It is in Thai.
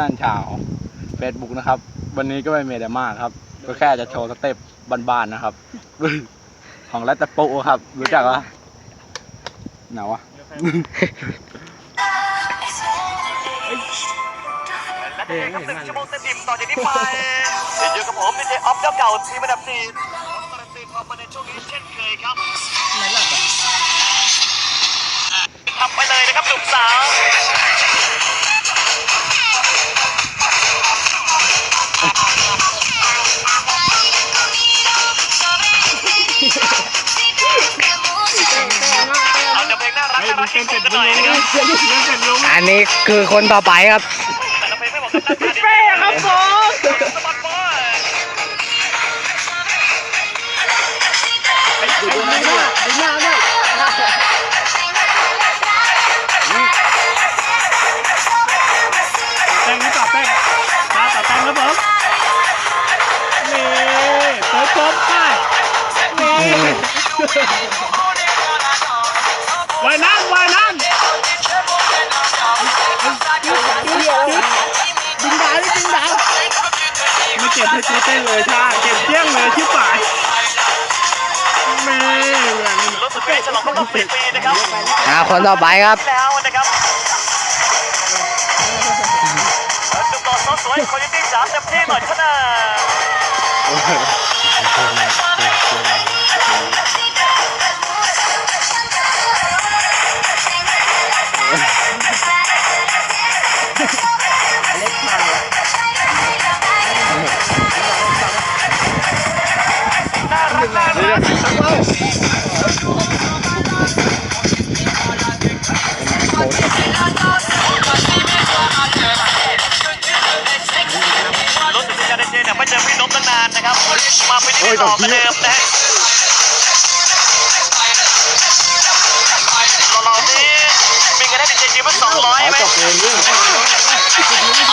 ด้านชาว Facebook นะครับ วันนี้ก็ไม่มีอะไรมากครับ ก็แค่จะโชว์สเต็ปบ้านๆนะครับ ของรัตตะปุครับ รู้จักปะหนวะและนี่ครับหนึ่งชั่วโมงเต็มต่อจากนี้ไปอยู่กับผมเป็นเจออฟเจ้าเก่าทีมอันดับสี่ รักให้ฟังกันหน่อยนะครับอันนี้คือคนต่อไปครับแต่ละเพลงไม่บอกกันตั้งแต่เป้ครับผมสปอตบอยแป้งนี่ต่อแป้งมาต่อแป้งครับผมนี่เปิดครบไปนี่ เก็บให้กูเต้นเลยท่าเก็บเที่ยงเลยชิบหายแม่เหมือนรถสุดเป๊ะฉลองครบรอบ10ปีนะครับอ่าคนต่อไปครับ แล้วนะครับหนุ่มหล่อสาวสวยคนยิ้มจ๋าเต็มที่หน่อยเถอะนะน่ รถจักรถสุดที่จะได้เจอเนี่ยไม่เจอพี่นพตั้งนานนะครับ มาเป็นที่ต่อกันเดิมนะ